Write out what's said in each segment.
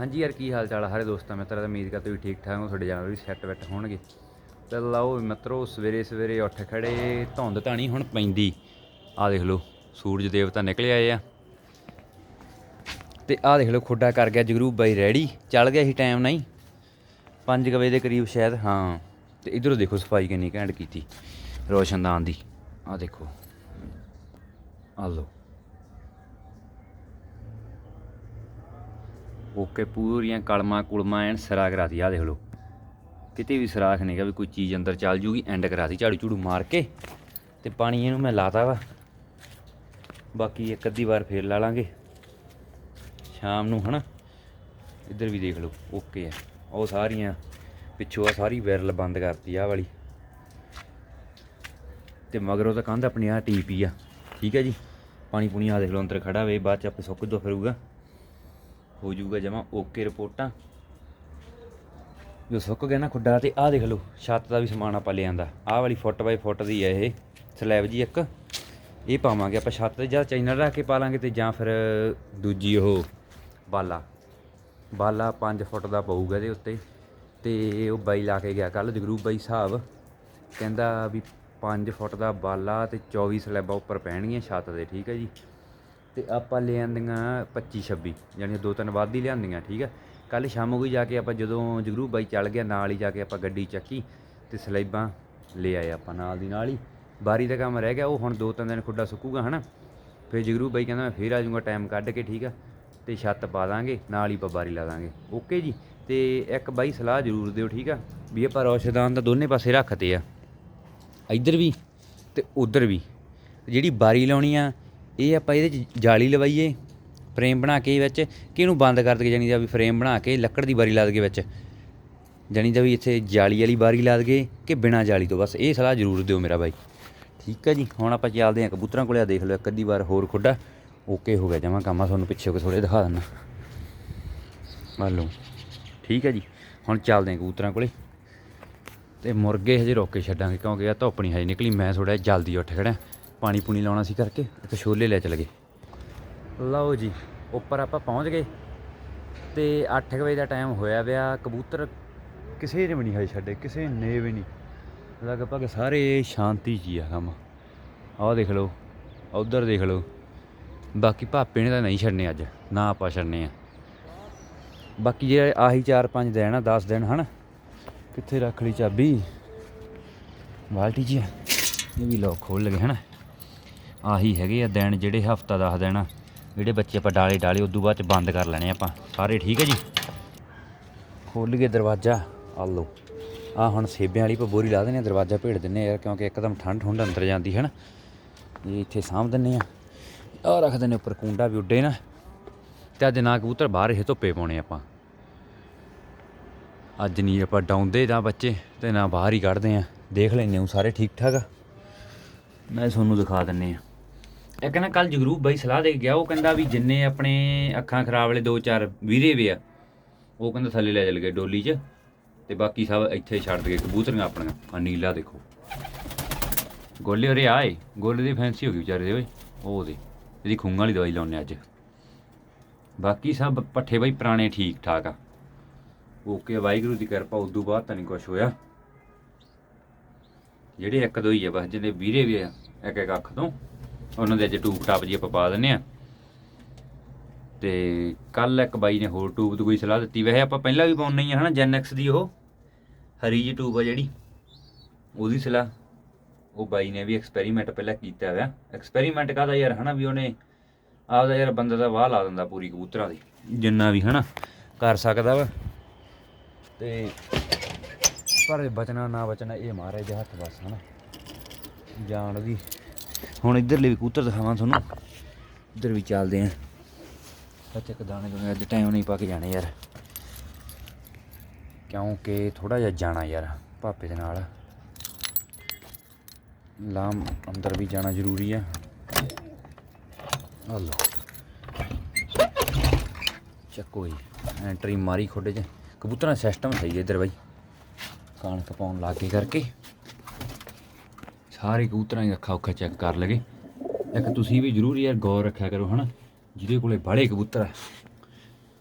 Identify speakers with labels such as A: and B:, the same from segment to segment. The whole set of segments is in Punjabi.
A: ਹਾਂਜੀ ਯਾਰ, ਕੀ ਹਾਲ ਚਾਲ ਆ ਹਰੇ ਦੋਸਤਾਂ, ਮਿੱਤਰਾਂ ਦਾ? ਉਮੀਦ ਕਰਦਾ ਤੁਸੀਂ ਠੀਕ ਠਾਕ ਹੋ, ਤੁਹਾਡੇ ਜਾਨਵਰ ਵੀ ਸੈੱਟ ਵੈਟ ਹੋਣਗੇ। ਤੇ ਲਓ ਵੀ ਮਿੱਤਰੋ, ਸਵੇਰੇ ਸਵੇਰੇ ਉੱਠ ਖੜੇ, ਧੁੰਦ ਤਾਂ ਨਹੀਂ ਹੁਣ ਪੈਂਦੀ। ਆ ਦੇਖ ਲਓ, ਸੂਰਜ ਦੇਵਤਾ ਨਿਕਲੇ ਆਏ ਆ। ਤੇ ਆ ਦੇਖ ਲਓ, ਖੁੱਡਾ ਕਰ ਗਿਆ ਜਗਰੂਪ ਬਾਈ ਰੈਡੀ। ਚੱਲ ਗਿਆ ਸੀ ਟਾਈਮ ਨਹੀਂ। 5 ਵਜੇ ਦੇ ਕਰੀਬ ਸ਼ਾਇਦ, ਹਾਂ। ਤੇ ਇਧਰੋਂ ਦੇਖੋ ਸਫ਼ਾਈ ਕਿੰਨੀ ਘੈਂਟ ਕੀਤੀ ਰੋਸ਼ਨਦਾਨ ਦੀ। ਆ ਦੇਖੋ। ਆ ਲਓ। ਓਕੇ ਪੂਰੀਆਂ ਕਲਮਾਂ ਕੁਲਮਾਂ ਐਨ ਸਰਾ ਕਰਾਤੀ ਆ ਦੇਖ ਲਓ। ਕਿਤੇ ਵੀ ਸਰਾਖ ਨਹੀਂਗਾ ਵੀ ਕੋਈ ਚੀਜ਼ ਅੰਦਰ ਚੱਲ ਜੂਗੀ ਐਂਡ ਕਰਾਤੀ, ਝਾੜੂ ਝੂੜੂ ਮਾਰ ਕੇ ਤੇ ਪਾਣੀ ਇਹਨੂੰ ਮੈਂ ਲਾਤਾ ਵਾ। ਬਾਕੀ ਇੱਕ ਅੱਧੀ ਵਾਰ ਫੇਰ ਲਾ ਲਾਂਗੇ। ਸ਼ਾਮ ਨੂੰ ਹਨਾ, ਇੱਧਰ ਵੀ ਦੇਖ ਲਓ ਓਕੇ ਆ। ਉਹ ਸਾਰੀਆਂ ਪਿੱਛੋਂ ਆ ਸਾਰੀ ਵਾਇਰਲ ਬੰਦ ਕਰਤੀ ਆ ਵਾਲੀ। ਤੇ ਮਗਰੋਂ ਤਾਂ ਕੰਧ ਆਪਣੀ ਆ ਟੀਪੀ ਆ, ਠੀਕ ਹੈ ਜੀ? ਪਾਣੀ ਪੁਣੀ ਆ ਦੇਖ ਲਓ, ਅੰਦਰ ਖੜਾ ਵੇ, ਬਾਅਦ ਚ ਆਪੇ ਸੁੱਕ ਦੋ ਫਿਰੂਗਾ ਹੋ ਜਾਊਗਾ ਜਮਾ ਓਕੇ ਰਿਪੋਰਟਾਂ। ਜੋ ਸੁੱਕ ਗਿਆ ਨਾ ਖੁੱਡਾ ਤੇ ਆਹ ਦੇਖ ਲਓ, ਛੱਤ ਦਾ ਵੀ ਸਮਾਨ ਆਪਾਂ ਲਿਆਂਦਾ ਆਹ ਵਾਲੀ ਫੁੱਟ ਬਾਈ ਫੁੱਟ ਦੀ ਹੈ ਇਹ, ਸਲੈਬ ਜੀ ਇੱਕ। ਇਹ ਪਾਵਾਂਗੇ ਆਪਾਂ ਛੱਤ ਤੇ, ਜਾਂ ਚੈਨਲ ਰੱਖ ਕੇ ਪਾ ਲਾਂਗੇ ਤੇ ਜਾਂ ਫਿਰ ਦੂਜੀ ਉਹ ਬਾਲਾ। ਬਾਲਾ 5 ਫੁੱਟ ਦਾ ਪਊਗਾ ਇਹਦੇ ਉੱਤੇ। ਤੇ ਉਹ ਬਾਈ ਲਾ ਕੇ ਗਿਆ ਕੱਲ, ਜਗਰੂਪ ਬਾਈ ਸਾਹਿਬ। ਕਹਿੰਦਾ ਵੀ 5 ਫੁੱਟ ਦਾ ਬਾਲਾ ਤੇ 24 ਸਲੈਬਾਂ ਉੱਪਰ ਪੈਣਗੀਆਂ ਛੱਤ ਦੇ, ਠੀਕ ਹੈ ਜੀ। ਤੇ ਆਪਾਂ ਲਿਆਂਦੀਆਂ 25 26 ਯਾਨੀ ਦੋ ਤਿੰਨ ਵੱਧ ਹੀ ਲਿਆਂਦੀਆਂ, ਠੀਕ ਹੈ ਕੱਲ ਸ਼ਾਮ ਨੂੰ ਜਾ ਕੇ ਆਪਾਂ ਜਦੋਂ ਜਗਰੂ ਬਾਈ ਚੱਲ ਗਿਆ, ਨਾਲ ਹੀ ਜਾ ਕੇ ਆਪਾਂ ਗੱਡੀ ਚੱਕੀ ਤੇ ਸਲੇਬਾਂ ਲੈ ਆਏ ਆਪਾਂ ਨਾਲ ਦੀ ਨਾਲ ਹੀ। ਬਾਰੀ ਦਾ ਕੰਮ ਰਹਿ ਗਿਆ, ਉਹ ਹੁਣ ਦੋ ਤਿੰਨ ਦਿਨ ਖੁੱਡਾ ਸੁੱਕੂਗਾ, ਹਨਾ? ਫਿਰ ਜਗਰੂ ਬਾਈ ਕਹਿੰਦਾ ਮੈਂ ਫੇਰ ਆ ਜਾਊਂਗਾ, ਟਾਈਮ ਕੱਢ ਕੇ, ਠੀਕ ਆ? ਤੇ ਛੱਤ ਪਾ ਦਾਂਗੇ, ਨਾਲ ਹੀ ਆਪਾਂ ਬਾਰੀ ਲਾ ਦਾਂਗੇ। ਓਕੇ ਜੀ? ਤੇ ਇੱਕ ਬਾਈ ਸਲਾਹ ਜ਼ਰੂਰ ਦਿਓ, ਠੀਕ ਆ? ਵੀ ਆਪਾਂ ਰੌਸ਼ਦਾਨ ਤਾਂ ਦੋਨੇ ਪਾਸੇ ਰੱਖਦੇ ਆ। ਇੱਧਰ ਵੀ ਤੇ ਉੱਧਰ ਵੀ। ਜਿਹੜੀ ਬਾਰੀ ਲਾਉਣੀ ਆ ਇਹ ਆਪਾਂ ਇਹਦੇ ਚ ਜਾਲੀ ਲਵਾਈਏ ਫਰੇਮ ਬਣਾ ਕੇ ਵਿੱਚ, ਕਿ ਇਹਨੂੰ ਬੰਦ ਕਰ ਦਈਏ ਜਾਨੀ ਦਾ ਵੀ ਫਰੇਮ ਬਣਾ ਕੇ ਲੱਕੜ ਦੀ ਬਾਰੀ ਲਾ ਦਈਏ ਵਿੱਚ। ਜਾਨੀ ਦਾ ਵੀ ਇੱਥੇ ਜਾਲੀ ਵਾਲੀ ਬਾਰੀ ਲਾ ਦਈਏ ਕਿ ਬਿਨਾ ਜਾਲੀ ਤੋਂ। ਬਸ ਇਹ ਸਲਾਹ ਜ਼ਰੂਰ ਦਿਓ ਮੇਰਾ ਬਾਈ। ਠੀਕ ਹੈ ਜੀ, ਹੁਣ ਆਪਾਂ ਚੱਲਦੇ ਹਾਂ ਕਬੂਤਰਾਂ ਕੋਲੇ। ਆ ਦੇਖ ਲਓ ਇੱਕ ਅੱਧੀ ਵਾਰ ਹੋਰ ਖੁੱਡਾ। ਓਕੇ, ਹੋ ਗਿਆ, ਜਮਾ ਕੰਮ ਆ। ਤੁਹਾਨੂੰ ਪਿੱਛੇ ਕੋ ਥੋੜੇ ਦਿਖਾ ਦਿੰਦਾ। ਮੰਨ ਲਓ। ਠੀਕ ਹੈ ਜੀ, ਹੁਣ ਚੱਲਦੇ ਹਾਂ ਕਬੂਤਰਾਂ ਕੋਲੇ। ਤੇ ਮੁਰਗੇ ਹਜੇ ਰੋਕੇ ਛੱਡਾਂਗੇ, ਕਿਉਂਕਿ ਆ ਧੁੱਪ ਨਹੀਂ ਹਜੇ ਨਿਕਲੀ। ਮੈਂ ਥੋੜਾ ਜਲਦੀ ਉੱਠ ਖੜਾ ਪਾਣੀ ਪੂਣੀ ਲਾਉਣਾ ਸੀ ਕਰਕੇ ਇੱਕ ਛੋਲੇ ਲੈ ਚਲ ਗਏ। ਲਓ ਜੀ, ਉੱਪਰ ਆਪਾਂ ਪਹੁੰਚ ਗਏ। ਤੇ 8 ਵਜੇ ਦਾ ਟਾਈਮ ਹੋਇਆ ਵਿਆ ਕਬੂਤਰ ਕਿਸੇ ਨੇ ਵੀ ਨਹੀਂ ਹਜੇ ਛੱਡੇ, ਕਿਸੇ ਨੇ ਵੀ ਨਹੀਂ। ਲਗਭਗ ਸਾਰੇ ਸ਼ਾਂਤੀ ਜੀ ਆ ਕੰਮ। ਆਹ ਦੇਖ ਲਓ ਉਧਰ ਦੇਖ ਲਓ। ਬਾਕੀ ਭਾਪੇ ਨੇ ਤਾਂ ਨਹੀਂ ਛੱਡਨੇ ਅੱਜ, ਨਾ ਆਪਾਂ ਛੱਡਨੇ ਆ। ਬਾਕੀ ਜੇ ਆਹੀ 4-5 ਦਿਨ ਆ 10 ਦਿਨ, ਹਨ? ਕਿੱਥੇ ਰੱਖ ਲਈ ਚਾਬੀ? ਬਾਲਟੀ ਜੀ ਆ। ਇਹ ਵੀ ਲੋਕ ਖੋਲ ਲਗੇ ਹਨ? ਆਹੀ ਹੈਗੇ ਆ, ਦਿਨ ਜਿਹੜੇ ਹਫਤਾ ਦੱਸ ਦੇਣਾ ਜਿਹੜੇ ਬੱਚੇ ਆਪਾਂ ਡਾਲੇ ਡਾਲੇ, ਉਦੋਂ ਬਾਅਦ ਚ ਬੰਦ ਕਰ ਲੈਣੇ ਆਪਾਂ। ਸਾਰੇ ਠੀਕ ਹੈ ਜੀ? ਖੋਲ ਗਏ ਦਰਵਾਜ਼ਾ। ਆ ਲਓ। ਆ ਹੁਣ ਸੇਬਿਆਂ ਵਾਲੀ ਪਬੋਰੀ ਲਾ ਦਿੰਦੇ ਆ, ਦਰਵਾਜ਼ਾ ਭੇੜ ਦਿੰਨੇ ਆ ਯਾਰ, ਕਿਉਂਕਿ ਇੱਕਦਮ ਠੰਡ ਠੁੰਡ ਅੰਦਰ ਜਾਂਦੀ ਹੈ ਨਾ। ਇਹ ਇੱਥੇ ਸਾਂਭ ਦਿੰਨੇ ਆ। ਆ ਰੱਖ ਦਿੰਨੇ ਉੱਪਰ ਕੁੰਡਾ ਵੀ ਉੱਡੇ ਨਾ। ਤੇ ਅੱਜ ਨਾ ਕਬੂਤਰ ਬਾਹਰ ਇਹ ਧੁੱਪੇ ਪਾਉਣੇ ਆਪਾਂ। ਅੱਜ ਨਹੀਂ ਆਪਾਂ ਡਾਉਂਦੇ ਨਾ ਬੱਚੇ, ਤੇ ਨਾ ਬਾਹਰ ਹੀ ਕੱਢਦੇ ਆ। ਦੇਖ ਲੈਨੇ ਉਹ ਸਾਰੇ ਠੀਕ ਠਾਕ ਆ। ਮੈਂ ਤੁਹਾਨੂੰ ਦਿਖਾ ਦਿੰਨੇ ਆ। ਇਹ ਕਹਿੰਦਾ ਕੱਲ ਜਗਰੂਪ ਬਾਈ ਸਲਾਹ ਦੇ ਕੇ ਗਿਆ, ਉਹ ਕਹਿੰਦਾ ਵੀ ਜਿੰਨੇ ਆਪਣੇ ਅੱਖਾਂ ਖਰਾਬ ਵਾਲੇ ਦੋ ਚਾਰ ਵੀਰੇ ਵੇ ਆ, ਉਹ ਕਹਿੰਦਾ ਥੱਲੇ ਲੈ ਚਲ ਗਏ ਡੋਲੀ 'ਚ ਤੇ ਬਾਕੀ ਸਭ ਇੱਥੇ ਹੀ ਛੱਡ ਗਏ ਕਬੂਤਰੀਆਂ ਆਪਣੀਆਂ। ਆ ਨੀਲਾ ਦੇਖੋ। ਗੋਲੇ ਉਰੇ ਆਏ ਗੋਲੇ ਦੀ ਫੈਂਸੀ ਹੋ ਗਈ ਵਿਚਾਰੇ ਦੇ ਓਏ, ਉਹ ਉਹਦੇ, ਇਹਦੀ ਖੂੰਗਾਂ ਵਾਲੀ ਦਵਾਈ ਲਾਉਣੇ ਅੱਜ। ਬਾਕੀ ਸਭ ਪੱਠੇ ਬਾਈ ਪੁਰਾਣੇ ਠੀਕ ਠਾਕ ਆ। ਓਕੇ ਵਾਹਿਗੁਰੂ ਦੀ ਕਿਰਪਾ, ਉਦੋਂ ਬਾਅਦ ਤਾਂ ਨਹੀਂ ਕੁਝ ਹੋਇਆ। ਜਿਹੜੇ ਇੱਕ ਦੋ ਹੀ ਆ, ਬਸ ਜਿਹਦੇ ਵੀਰੇ ਵੀ ਆ, ਇੱਕ ਇੱਕ ਅੱਖ ਤੋਂ। ਉਹਨਾਂ ਦੇ ਅੱਜ ਟੂਬ ਟਾਪ ਜੀ ਆਪਾਂ ਪਾ ਦਿੰਨੇ ਆ। ਤੇ ਕੱਲ ਇੱਕ ਬਾਈ ਨੇ ਹੋਰ ਟੂਬ ਦੀ ਕੋਈ ਸਲਾਹ ਦਿੱਤੀ। ਵੈਸੇ ਆਪਾਂ ਪਹਿਲਾਂ ਵੀ ਪਾਉਣੀ ਹੀ ਆ ਹਨਾ ਜੈਨਐਕਸ ਦੀ ਉਹ, ਹਰੀ ਜੀ ਟੂਬ ਆ ਜਿਹੜੀ, ਉਹਦੀ ਸਲਾਹ। ਉਹ ਬਾਈ ਨੇ ਵੀ ਐਕਸਪੈਰੀਮੈਂਟ ਪਹਿਲਾਂ ਕੀਤਾ ਹੋਇਆ। ਐਕਸਪੈਰੀਮੈਂਟ ਕਾਹਦਾ ਯਾਰ ਹਨਾ, ਵੀ ਉਹਨੇ ਆਪਦਾ ਯਾਰ ਬੰਦਾ ਦਾ ਵਾਹ ਲਾ ਦਿੰਦਾ ਪੂਰੀ ਕਬੂਤਰਾਂ ਦੀ, ਜਿੰਨਾ ਵੀ ਹਨਾ, ਕਰ ਸਕਦਾ ਵਾ। ਤੇ ਪਰ ਬਚਣਾ ਨਾ ਬਚਣਾ, ਇਹ ਮਹਾਰਾਜ ਦੇ ਹੱਥ ਬਸ ਹਨਾ। ਜਾਣ ਦੀ। ਹੁਣ ਇੱਧਰਲੇ ਵੀ ਕਬੂਤਰ ਦਿਖਾਵਾਂ ਤੁਹਾਨੂੰ। ਇੱਧਰ ਵੀ ਚੱਲਦੇ ਆਂ। ਸੱਚ ਇੱਕ ਦਾਣੇ ਦੋਨੇ ਅੱਜ ਟਾਈਮ ਨਹੀਂ ਪਾ ਕੇ ਜਾਣੇ ਯਾਰ। ਕਿਉਂਕਿ ਥੋੜਾ ਜਿਹਾ ਜਾਣਾ ਯਾਰ ਭਾਪੇ ਦੇ ਨਾਲ। ਲਾਮ ਅੰਦਰ ਵੀ ਜਾਣਾ ਜ਼ਰੂਰੀ ਆ। ਆ ਚੱਕੋ ਜੀ, ਐਂਟਰੀ ਮਾਰੀ ਖੋਡੇ 'ਚ। ਕਬੂਤਰਾਂ ਦਾ ਸਿਸਟਮ ਸਹੀ ਹੈ ਇੱਧਰ ਬਾਈ। ਕਣਕ ਪਾਉਣ ਲੱਗੇ ਕਰਕੇ। ਸਾਰੇ ਕਬੂਤਰਾਂ ਦੀ ਅੱਖਾਂ ਔਖਾ ਚੈੱਕ ਕਰ ਲਗੇ ਇੱਕ ਤੁਸੀਂ ਵੀ ਜ਼ਰੂਰ ਯਾਰ ਗੌਰ ਰੱਖਿਆ ਕਰੋ, ਹਨਾ? ਜਿਹਦੇ ਕੋਲੇ ਬਾੜੇ ਕਬੂਤਰ ਆ।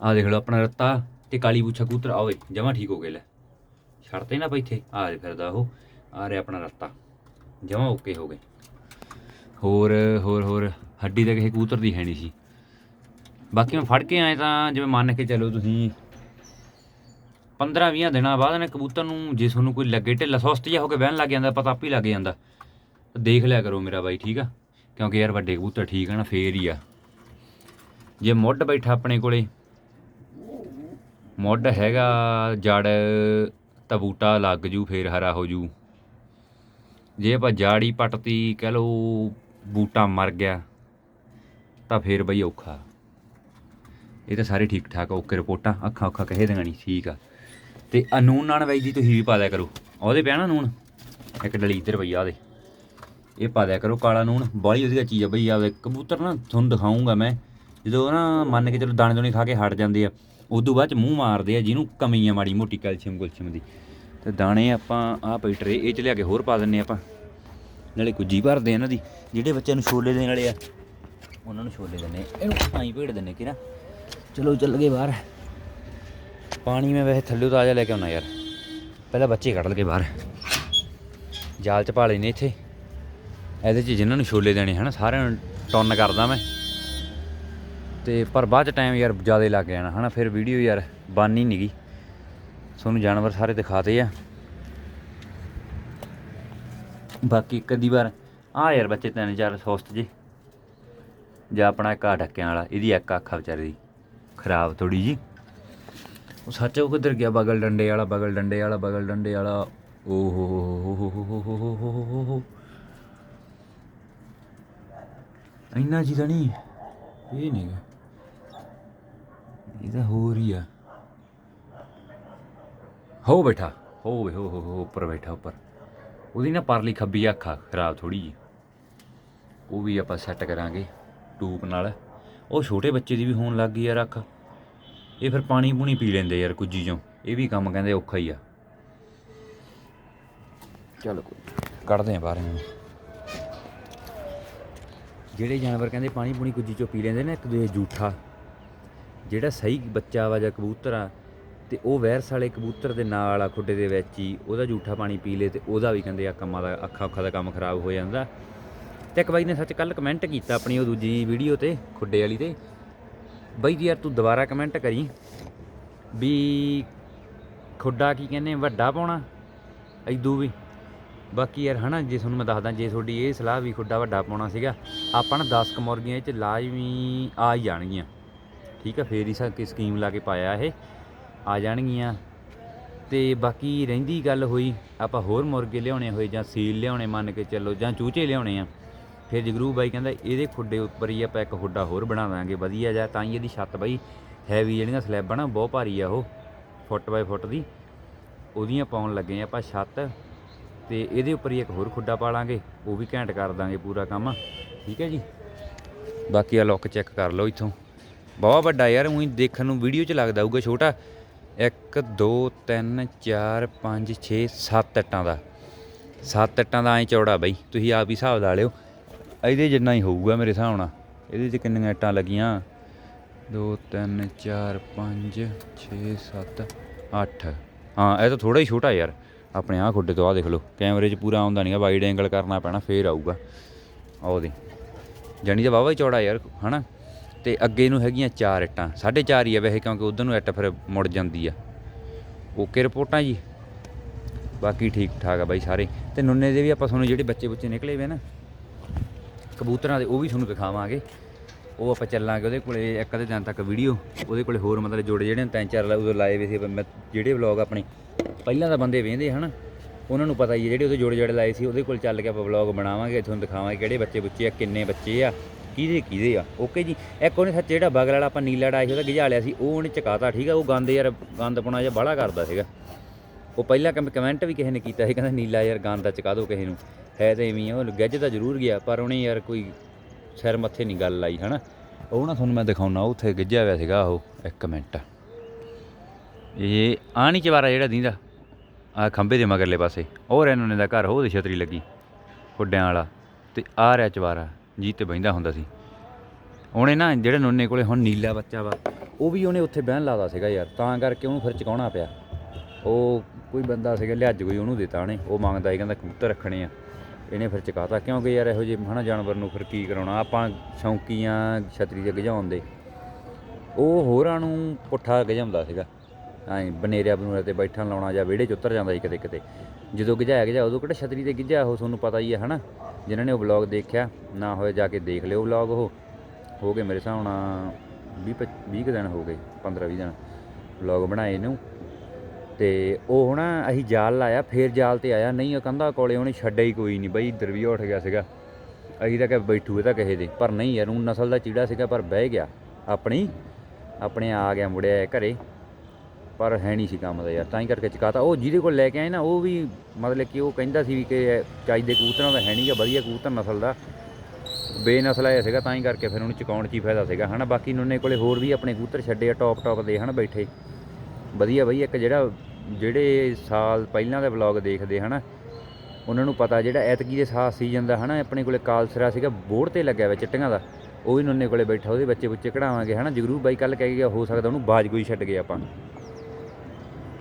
A: ਆਹ ਦੇਖ ਲਓ ਆਪਣਾ ਰੱਤਾ ਤੇ ਕਾਲੀ ਬੂਛਾ ਕਬੂਤਰ। ਆਵੇ ਜਮਾ ਠੀਕ ਹੋ ਗਏ ਲੈ। ਛੱਡਤੇ ਨਾ ਭਾਈ ਇੱਥੇ। ਆ ਫਿਰਦਾ ਉਹ। ਆ ਰਿਹਾ ਆਪਣਾ ਰੱਤਾ। ਜਮਾ ਓਕੇ ਹੋ ਗਏ। ਹੋਰ ਹੋਰ ਹੋਰ, ਹੱਡੀ ਤਾਂ ਕਿਸੇ ਕਬੂਤਰ ਦੀ ਹੈ ਨਹੀਂ ਸੀ। ਬਾਕੀ ਮੈਂ ਫੜ ਕੇ ਆਏ ਤਾਂ ਜਿਵੇਂ ਮੰਨ ਕੇ ਚੱਲੋ ਤੁਸੀਂ 15-20 ਦਿਨਾਂ ਬਾਅਦ ਨੇ ਕਬੂਤਰ ਨੂੰ ਜੇ ਤੁਹਾਨੂੰ ਕੋਈ ਲੱਗੇ ਢਿੱਲਾ, ਸੁਸਤ ਜਿਹਾ ਹੋ ਕੇ ਬਹਿਣ ਲੱਗ ਜਾਂਦਾ, ਪਤਾ ਆਪ ਹੀ ਲੱਗ ਜਾਂਦਾ। ਦੇਖ ਲਿਆ ਕਰੋ ਮੇਰਾ ਬਾਈ ਠੀਕ ਆ? ਕਿਉਂਕਿ ਯਾਰ ਵੱਡੇ ਕਬੂਤਰ ਠੀਕ ਆ ਨਾ ਫੇਰ ਹੀ ਆ। ਜੇ ਮੁੱਢ ਬੈਠਾ ਆਪਣੇ ਕੋਲੇ ਮੁੱਢ ਹੈਗਾ ਜੜ ਤਾਂ ਬੂਟਾ ਲੱਗ ਜੂ ਫੇਰ ਹਰਾ ਹੋ ਜੂ। ਜੇ ਆਪਾਂ ਜਾੜੀ ਪੱਟਤੀ ਕਹਿ ਲੋ ਬੂਟਾ ਮਰ ਗਿਆ ਤਾਂ ਫੇਰ ਬਈ ਔਖਾ। ਇਹ ਤਾਂ ਸਾਰੇ ਠੀਕ ਠਾਕ ਆ, ਓਕੇ ਰਿਪੋਰਟਾਂ ਅੱਖਾਂ ਔਖਾ ਕਹੇ ਦੇਣਾ ਨਹੀਂ ਠੀਕ ਆ। ਤੇ ਅਨੂਨ ਨਾਲ ਬਾਈ ਜੀ ਤੁਸੀਂ ਵੀ ਪਾ ਦਿਆ ਕਰੋ। ਉਹਦੇ ਪਿਆ ਨਾ ਨੂਨ ਇੱਕ ਡਲੀ ਇੱਧਰ ਪਈ ਆ ਉਹਦੇ ਇਹ ਪਾ ਦਿਆ ਕਰੋ ਕਾਲਾ ਨੂਣ, ਬਾਹਲੀ ਵਧੀਆ ਚੀਜ਼ ਆ ਬਈ ਆਵੇ ਕਬੂਤਰ ਨਾ ਤੁਹਾਨੂੰ ਦਿਖਾਉਂਗਾ ਮੈਂ। ਜਦੋਂ ਨਾ ਮੰਨ ਕੇ ਚਲੋ ਦਾਣੇ ਦੋਣੇ ਖਾ ਕੇ ਹਟ ਜਾਂਦੇ ਆ, ਉਦੋਂ ਬਾਅਦ ਚ ਮੂੰਹ ਮਾਰਦੇ ਆ ਜਿਹਨੂੰ ਕਮੀ ਆ ਮਾੜੀ ਮੋਟੀ ਕੈਲਸ਼ੀਅਮ ਗੁਲਸ਼ੀਅਮ ਦੀ। ਤੇ ਦਾਣੇ ਆਪਾਂ ਆਹ ਪਈ ਟਰੇ ਇਹ ਚ ਲਿਆ ਕੇ ਹੋਰ ਪਾ ਦਿੰਨੇ ਆਪਾਂ। ਨਾਲੇ ਕੁੱਜੀ ਭਰਦੇ ਇਹਨਾਂ ਦੀ, ਜਿਹੜੇ ਬੱਚਿਆਂ ਨੂੰ ਛੋਲੇ ਦੇਣ ਵਾਲੇ ਆ, ਉਹਨਾਂ ਨੂੰ ਛੋਲੇ ਦਿੰਨੇ ਇਹਨੂੰ ਆਈ ਭੇੜ ਦਿੰਨੇ ਕਿ ਨਾ, ਚਲੋ ਚੱਲ ਗਏ ਬਾਹਰ। ਪਾਣੀ ਮੈਂ ਵੈਸੇ ਥੱਲੇ ਤਾਜ਼ਾ ਲੈ ਕੇ ਆਉਣਾ ਯਾਰ। ਪਹਿਲਾਂ ਬੱਚੇ ਕੱਢ ਲਗੇ ਬਾਹਰ। ਜਾਲ ਚ ਪਾ ਲੈਨੇ ਇੱਥੇ। ਇਹਦੇ 'ਚ ਜਿਨ੍ਹਾਂ ਨੂੰ ਛੋਲੇ ਦੇਣੇ ਹਨ, ਸਾਰਿਆਂ ਨੂੰ ਟੌਨ ਕਰਦਾ ਮੈਂ। ਤੇ ਪਰ ਬਾਅਦ ਚ ਟਾਈਮ ਯਾਰ ਜ਼ਿਆਦਾ ਲੱਗ ਜਾਣਾ ਹਨਾ, ਫਿਰ ਵੀਡੀਓ ਯਾਰ ਬਣ ਹੀ ਨਹੀਂਗੀ ਤੁਹਾਨੂੰ ਜਾਨਵਰ ਸਾਰੇ ਦਿਖਾਤੇ ਆ। ਬਾਕੀ ਇੱਕ ਅੱਧੀ ਵਾਰ ਆ ਯਾਰ ਬੱਚੇ ਤਿੰਨ ਚਾਰ ਸੋਸਤ ਜੀ। ਜਾਂ ਆਪਣਾ ਘਾ ਢੱਕਿਆਂ ਵਾਲਾ, ਇਹਦੀ ਇੱਕ ਅੱਖ ਵਿਚਾਰੀ ਦੀ, ਖਰਾਬ ਥੋੜੀ ਜੀ। ਉਹ ਸੱਚ ਉਹ ਕਿੱਧਰ ਗਿਆ, ਬਗਲ ਡੰਡੇ ਵਾਲਾ, ਬਗਲ ਡੰਡੇ ਵਾਲਾ, ਬਗਲ ਡੰਡੇ ਵਾਲਾ। ਓਹ ਹੋ ਹੋ ਹੋ ਹੋ। ਇੰਨਾ ਜੀ ਤਾਂ ਨਹੀਂ। ਇਹ ਨਹੀਂ ਇਹ ਤਾਂ ਹੋਰ ਹੀ ਆ। ਹੋ ਬੈਠਾ, ਹੋ ਵੇ, ਹੋ ਹੋ ਹੋ, ਉੱਪਰ ਬੈਠਾ, ਉੱਪਰ। ਉਹਦੀ ਨਾ ਪਰਲੀ ਖੱਬੀ ਅੱਖ ਆ, ਖਰਾਬ ਥੋੜੀ ਜੀ। ਉਹ ਵੀ ਆਪਾਂ ਸੈੱਟ ਕਰਾਂਗੇ ਟੂਪ ਨਾਲ। ਉਹ ਛੋਟੇ ਬੱਚੇ ਦੀ ਵੀ ਹੋਣ ਲੱਗ ਗਈ ਯਾਰ ਅੱਖ। ਇਹ ਫਿਰ ਪਾਣੀ ਪੂਣੀ ਪੀ ਲੈਂਦੇ ਯਾਰ ਕੁਝ ਚੋਂ। ਇਹ ਵੀ ਕੰਮ ਕਹਿੰਦੇ ਔਖਾ ਹੀ ਆ। ਚਲੋ ਕੋਈ ਕੱਢਦੇ ਆ ਬਾਹਰ ਇਹਨੂੰ। ਜਿਹੜੇ ਜਾਨਵਰ ਕਹਿੰਦੇ ਪਾਣੀ ਪੂਣੀ ਕੁਝ ਚੋਂ ਪੀ ਲੈਂਦੇ ਨੇ, ਇੱਕ ਦੂਜੇ ਜੂਠਾ। ਜਿਹੜਾ ਸਹੀ ਬੱਚਾ ਵਾ ਜਾਂ ਕਬੂਤਰ ਆ, ਤੇ ਉਹ ਵੈਰਸ ਵਾਲੇ ਕਬੂਤਰ ਦੇ ਨਾਲ ਆ, ਖੁੱਡੇ ਦੇ ਵਿੱਚ ਹੀ, ਉਹਦਾ ਜੂਠਾ ਪਾਣੀ ਪੀ ਲੇ ਤੇ ਉਹਦਾ ਵੀ ਕਹਿੰਦੇ ਆ ਕੰਮਾਂ ਦਾ, ਅੱਖਾਂ ਅੱਖਾਂ ਦਾ ਕੰਮ ਖਰਾਬ ਹੋ ਜਾਂਦਾ। ਤੇ ਇੱਕ ਬਾਈ ਨੇ ਸੱਚ ਕੱਲ ਕਮੈਂਟ ਕੀਤਾ ਆਪਣੀ ਉਹ ਦੂਜੀ ਵੀਡੀਓ ਤੇ, ਖੁੱਡੇ ਵਾਲੀ ਤੇ। ਬਾਈ ਜੀ ਯਾਰ ਤੂੰ ਦੁਬਾਰਾ ਕਮੈਂਟ ਕਰੀ ਵੀ ਖੁੱਡਾ ਕੀ ਕਹਿੰਦੇ ਵੱਡਾ ਪਾਉਣਾ? ਐਦੂ ਵੀ। ਬਾਕੀ ਯਾਰ ਹਨਾ, ਜੇ ਤੁਹਾਨੂੰ ਮੈਂ ਦੱਸਦਾ, ਜੇ ਤੁਹਾਡੀ ਇਹ ਸਲਾਹ ਵੀ ਖੁੱਡਾ ਵੱਡਾ ਪਾਉਣਾ ਸੀਗਾ, ਆਪਾਂ ਨਾ 10 ਕ ਮੁਰਗੀਆਂ ਚ ਲਾਜ਼ਮੀ ਆ ਹੀ ਜਾਣਗੀਆਂ। ਠੀਕ ਆ, ਫੇਰ ਹੀ ਸਾ ਸਕੀਮ ਲਾ ਕੇ ਪਾਇਆ ਇਹ, ਆ ਜਾਣਗੀਆਂ। ਤੇ ਬਾਕੀ ਰਹਿੰਦੀ ਗੱਲ ਹੋਈ, ਆਪਾਂ ਹੋਰ ਮੁਰਗੇ ਲਿਆਉਣੇ ਹੋਏ ਜਾਂ ਸੀਲ ਲਿਆਉਣੇ ਮੰਨ ਕੇ ਚੱਲੋ ਜਾਂ ਚੂਚੇ ਲਿਆਉਣੇ ਆ। ਫਿਰ ਜਗਰੂ ਬਾਈ ਕਹਿੰਦਾ, ਇਹਦੇ ਖੁੱਡੇ ਉੱਪਰ ਹੀ ਆਪਾਂ ਇੱਕ ਖੁੱਡਾ ਹੋਰ ਬਣਾ ਦਾਂਗੇ, ਵਧੀਆ ਜਿਹਾ, ਤਾਂ ਹੀ ਇਹਦੀ ਛੱਤ ਬਾਈ ਹੈਵੀ ਜਿਹੜੀਆਂ ਸਲੈਬਾਂ ਨਾ, ਬਹੁਤ ਭਾਰੀ ਆ ਉਹ, ਫੁੱਟ ਬਾਈ ਫੁੱਟ ਦੀ। ਉਹਦੀਆਂ ਪਾਉਣ ਲੱਗੇ ਆਪਾਂ ਛੱਤ। ਤੇ ਇਹਦੇ ਉੱਪਰ ਹੀ ਇੱਕ ਹੋਰ ਖੁੱਡਾ ਪਾ ਲਾਂਗੇ ਉਹ ਵੀ ਘੈਂਟ ਕਰ ਦਾਂਗੇ ਪੂਰਾ ਕੰਮ। ਠੀਕ ਹੈ ਜੀ? ਬਾਕੀ ਆ ਲੁੱਕ ਚੈੱਕ ਕਰ ਲਓ ਇੱਥੋਂ। ਬਹੁਤ ਵੱਡਾ ਯਾਰ, ਉਹੀ ਦੇਖਣ ਨੂੰ ਵੀਡੀਓ 'ਚ ਲੱਗਦਾ ਹੋਊਗਾ ਛੋਟਾ। 1 2 3 4 5 6 7 ਇੱਟਾਂ ਦਾ। 7 ਇੱਟਾਂ ਦਾ ਐ ਚੌੜਾ ਬਈ, ਤੁਸੀਂ ਆਪ ਹੀ ਹਿਸਾਬ ਲਾ ਲਿਓ। ਇਹਦੇ ਜਿੰਨਾ ਹੀ ਹੋਊਗਾ ਮੇਰੇ ਹਿਸਾਬ ਨਾਲ। ਇਹਦੇ 'ਚ ਕਿੰਨੀਆਂ ਇੱਟਾਂ ਲੱਗੀਆਂ? 2 3 4 5 6 7 8 ਹਾਂ, ਇਹ ਤਾਂ ਥੋੜਾ ਹੀ ਛੋਟਾ ਯਾਰ। ਆਪਣੇ ਆਹ ਖੁੱਡੇ ਤੋਂ ਆਹ ਦੇਖ ਲਓ। ਕੈਮਰੇ 'ਚ ਪੂਰਾ ਆਉਂਦਾ ਨਹੀਂਗਾ ਵਾਈਡ ਐਂਗਲ ਕਰਨਾ ਪੈਣਾ, ਫੇਰ ਆਊਗਾ। ਆਹ ਉਹਦੇ। ਜਾਣੀ ਤਾਂ ਵਾਵਾ ਹੀ ਚੌੜਾ ਯਾਰ, ਹਨਾ? ਤੇ ਅੱਗੇ ਨੂੰ ਹੈਗੀਆਂ ਚਾਰ ਇੱਟਾਂ, ਸਾਢੇ ਚਾਰ ਹੀ ਆ ਵੈਸੇ, ਕਿਉਂਕਿ ਉਧਰ ਨੂੰ ਇੱਟ ਫਿਰ ਮੁੜ ਜਾਂਦੀ ਆ। ਓਕੇ ਰਿਪੋਰਟਾਂ ਜੀ? ਬਾਕੀ ਠੀਕ ਠਾਕ ਆ ਬਾਈ ਸਾਰੇ। ਤੇ ਨੁੰਨੇ ਦੇ ਵੀ ਆਪਾਂ ਤੁਹਾਨੂੰ ਜਿਹੜੇ ਬੱਚੇ ਬੁੱਚੇ ਨਿਕਲੇ ਵੇ ਨਾ, ਕਬੂਤਰਾਂ ਦੇ, ਉਹ ਵੀ ਤੁਹਾਨੂੰ ਦਿਖਾਵਾਂਗੇ। ਉਹ ਆਪਾਂ ਚੱਲਾਂਗੇ ਉਹਦੇ ਕੋਲੇ, ਇੱਕ ਅੱਧੇ ਦਿਨ ਤੱਕ ਵੀਡੀਓ। ਉਹਦੇ ਕੋਲੇ ਹੋਰ ਮਤਲਬ ਜੋੜੇ ਜਿਹੜੇ ਤਿੰਨ ਚਾਰ ਲਾ- ਉਦੋਂ ਲਾਏ ਵੇ ਸੀ ਮੈਂ ਜਿਹੜੇ ਵਲੌਗ ਆਪਣੇ। ਪਹਿਲਾਂ ਤਾਂ ਬੰਦੇ ਵੇਂਦੇ ਹਨ ਉਹਨਾਂ ਨੂੰ ਪਤਾ ਹੀ ਹੈ ਜਿਹੜੇ ਉਹਦੇ ਜੋੜੇ ਜੋੜੇ ਲਾਏ ਸੀ ਉਹਦੇ ਕੋਲ ਚੱਲ ਕੇ ਆਪਾਂ ਵਲੌਗ ਬਣਾਵਾਂਗੇ ਤੁਹਾਨੂੰ ਦਿਖਾਵਾਂਗੇ ਕਿਹੜੇ ਬੱਚੇ ਬੁੱਚੇ ਆ ਕਿੰਨੇ ਬੱਚੇ ਆ ਕਿਹਦੇ ਕਿਹਦੇ ਆ ਓਕੇ ਜੀ? ਇੱਕ ਉਹਨੇ ਸੱਚ ਜਿਹੜਾ ਬਗਲ ਵਾਲਾ ਆਪਾਂ ਨੀਲਾ ਡਾਇਆ ਸੀ ਉਹਦਾ ਗਿਜਾ ਲਿਆ ਸੀ ਉਹ ਉਹਨੇ ਚਕਾਤਾ ਠੀਕ ਆ ਉਹ ਗੰਦ ਯਾਰ ਗੰਦ ਪੁਣਾ ਜਿਹਾ ਬਾਹਲਾ ਕਰਦਾ ਸੀਗਾ। ਉਹ ਪਹਿਲਾਂ ਕਮ ਕਮੈਂਟ ਵੀ ਕਿਸੇ ਨੇ ਕੀਤਾ ਸੀ ਕਹਿੰਦਾ ਨੀਲਾ ਯਾਰ ਗੰਦ ਦਾ ਚਕਾ ਦਿਓ ਕਿਸੇ ਨੂੰ ਹੈ ਤਾਂ ਐਵੇਂ ਆ, ਉਹ ਗੱਜ ਤਾਂ ਜ਼ਰੂਰ ਗਿਆ ਪਰ ਉਹਨੇ ਯਾਰ ਕੋਈ ਸਿਰ ਮੱਥੇ ਨਹੀਂ ਗੱਲ ਲਾਈ ਹਨਾ। ਉਹ ਨਾ ਤੁਹਾਨੂੰ ਮੈਂ ਦਿਖਾਉਣਾ ਉੱਥੇ ਗਿੱਜਿਆ ਹੋਇਆ ਸੀਗਾ ਉਹ ਇੱਕ ਮਿੰਟ। ਇਹ ਆਣੀ ਚਵਾਰਾ ਜਿਹੜਾ ਦਿੰਦਾ। ਆ ਖੰਬੇ ਦੇ ਮਗਰਲੇ ਪਾਸੇ, ਉਹ ਰੈਨੋਨੇ ਦਾ ਘਰ ਉਹਦੀ ਛਤਰੀ ਲੱਗੀ, ਖੁੱਡਿਆਂ ਵਾਲਾ, ਤੇ ਆ ਰਿਹਾ ਚਵਾਰਾ ਜੀ ਤੇ ਬਹਿੰਦਾ ਹੁੰਦਾ ਸੀ। ਉਹਨੇ ਨਾ ਜਿਹੜੇ ਨੋਨੇ ਕੋਲੇ ਹੁਣ ਨੀਲਾ ਬੱਚਾ ਵਾ, ਉਹ ਵੀ ਉਹਨੇ ਉੱਥੇ ਬਹਿਣ ਲਾਦਾ ਸੀਗਾ ਯਾਰ, ਤਾਂ ਕਰਕੇ ਉਹਨੂੰ ਫਿਰ ਚਕਾਉਣਾ ਪਿਆ। ਉਹ ਕੋਈ ਬੰਦਾ ਸੀਗਾ, ਲਿਆਜ ਕੋਈ ਉਹਨੂੰ ਦਿੱਤਾ ਉਹਨੇ, ਉਹ ਮੰਗਦਾ ਸੀ, ਕਹਿੰਦਾ ਕਬੂਤਰ ਰੱਖਣੇ ਆ। ਇਹਨੇ ਫਿਰ ਚਕਾਤਾ, ਕਿਉਂਕਿ ਯਾਰ ਇਹੋ ਜਿਹੇ ਹਨਾ ਜਾਨਵਰ ਨੂੰ ਫਿਰ ਕੀ ਕਰਾਉਣਾ, ਆਪਾਂ ਸ਼ੌਂਕੀਆਂ ਛਤਰੀ ਦੇ ਗਜਾਉਣ ਦੇ ਉਹ ਹੋਰਾਂ ਨੂੰ ਪੁੱਠਾ ਗਜਾਉਂਦਾ ਸੀਗਾ। ਐਂ ਬਨੇਰਿਆ ਬਨੂਰਿਆ ਤੇ ਬੈਠਣ ਲਾਉਣਾ ਜਾਂ ਵਿਹੜੇ 'ਚ ਉਤਰ ਜਾਂਦਾ ਸੀ ਕਿਤੇ ਕਿਤੇ। ਜਦੋਂ ਗਿਜਾਇਆ ਗਿਆ ਉਦੋਂ ਕਿਹੜਾ ਛਤਰੀ ਤੇ ਗਿੱਜਿਆ ਉਹ ਤੁਹਾਨੂੰ ਪਤਾ ਹੀ ਹੈ, ਹਨਾ? ਜਿਨ੍ਹਾਂ ਨੇ ਉਹ ਵਲੌਗ ਦੇਖਿਆ, ਨਾ ਹੋਏ ਜਾ ਕੇ ਦੇਖ ਲਿਓ ਵਲੌਗ ਉਹ। ਹੋ ਗਏ ਮੇਰੇ ਹਿਸਾਬ ਨਾਲ 20 20 ਕੁ ਦਿਨ ਹੋ ਗਏ 15 20 ਦਿਨ ਵਲੌਗ ਬਣਾਏ ਨੂੰ ਤੇ ਉਹ ਨਾ ਅਸੀਂ ਜਾਲ ਲਾਇਆ, ਫੇਰ ਜਾਲ ਤੇ ਆਇਆ। ਨਹੀਂ, ਉਹ ਕੰਧਾ ਕੋਲੇ ਉਹਨੇ ਛੱਡਿਆ ਹੀ ਕੋਈ ਨਹੀਂ ਬਈ, ਇੱਧਰ ਵੀ ਉੱਠ ਗਿਆ ਸੀਗਾ। ਅਸੀਂ ਤਾਂ ਕਿ ਬੈਠੂ ਇਹ ਤਾਂ ਕਹੇ ਦੇ, ਪਰ ਨਹੀਂ ਯਾਰ ਉਹ ਨਸਲ ਦਾ ਚੀੜਾ ਸੀਗਾ, ਪਰ ਬਹਿ ਗਿਆ। ਆਪਣੀ, ਆਪਣੇ ਆ ਗਿਆ ਮੁੜਿਆ ਘਰੇ। ਪਰ ਹੈ ਨਹੀਂ ਸੀ ਕੰਮ ਦਾ ਯਾਰ, ਤਾਂ ਹੀ ਕਰਕੇ ਚਕਾਤਾ। ਉਹ ਜਿਹਦੇ ਕੋਲ ਲੈ ਕੇ ਆਏ ਨਾ, ਉਹ ਵੀ ਮਤਲਬ ਕਿ ਉਹ ਕਹਿੰਦਾ ਸੀ ਵੀ ਕਿ ਚਾਈ ਦੇ ਕਬੂਤਰਾਂ ਦਾ ਹੈ ਨਹੀਂ ਆ ਵਧੀਆ ਕਬੂਤਰ ਨਸਲ ਦਾ। ਬੇਨਸਲ ਆਇਆ ਸੀਗਾ, ਤਾਂ ਹੀ ਕਰਕੇ ਫਿਰ ਉਹਨੂੰ ਚਕਾਉਣ 'ਚ ਹੀ ਫਾਇਦਾ ਸੀਗਾ। ਹਨਾ, ਬਾਕੀ ਨੁੰਨੇ ਕੋਲੇ ਹੋਰ ਵੀ ਆਪਣੇ ਕਬੂਤਰ ਛੱਡੇ ਆ ਟੌਪ ਟੌਪ ਦੇ, ਹਨ, ਬੈਠੇ। ਵਧੀਆ ਬਈ ਇੱਕ ਜਿਹੜਾ ਜਿਹੜੇ ਸਾਲ ਪਹਿਲਾਂ ਦੇ ਵਲੌਗ ਦੇਖਦੇ, ਹਨਾ, ਉਹਨਾਂ ਨੂੰ ਪਤਾ ਜਿਹੜਾ ਐਤਕੀ ਦੇ ਸਾਹ ਸੀਜ਼ਨ ਦਾ, ਹਨਾ, ਆਪਣੇ ਕੋਲੇ ਕਾਲਸਰਾ ਸੀਗਾ ਬੋਰਡ ਤੇ ਲੱਗਿਆ ਹੋਇਆ ਚਿੱਟੀਆਂ ਦਾ, ਉਹ ਵੀ ਨੁੰਨੇ ਕੋਲੇ ਬੈਠਾ, ਉਹਦੇ ਬੱਚੇ ਬੁੱਚੇ ਕਢਾਵਾਂਗੇ, ਹਨਾ ਜਗਰੂ ਬਾਈ ਕੱਲ ਕਹਿ ਗਿਆ, ਹੋ ਸਕਦਾ ਉਹਨੂੰ ਬਾਜ ਕੋਈ ਛੱਡ ਗਏ ਆਪਾਂ।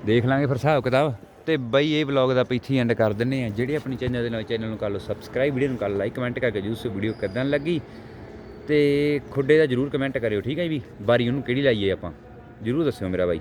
A: ਦੇਖ ਲਾਂਗੇ ਫਿਰ ਹਿਸਾਬ ਕਿਤਾਬ। ਤੇ ਬਈ ਇਹ ਵਲੌਗ ਦਾ ਪਿੱਛੇ ਐਂਡ ਕਰ ਦਿੰਨੇ ਆ ਜਿਹੜੇ ਆਪਣੀ ਚੈਨਲ ਦੇ ਨਾਲ ਚੈਨਲ ਨੂੰ ਕਰ ਲਓ ਸਬਸਕ੍ਰਾਈਬ ਵੀਡੀਓ ਨੂੰ ਕਰ ਲਾਈਕ ਕਮੈਂਟ ਕਰਕੇ ਜਰੂਰ ਸੇ ਵੀਡੀਓ ਕਿਦਾਂ ਲੱਗੀ। ਤੇ ਖੁੱਡੇ ਦਾ ਜਰੂਰ ਕਮੈਂਟ ਕਰਿਓ, ਠੀਕ ਹੈ ਜੀ ਬਾਰੀ ਉਹਨੂੰ ਕਿਹੜੀ ਲਾਈਏ ਆਪਾਂ? ਜਰੂਰ ਦੱਸਿਓ ਮੇਰਾ ਬਾਈ।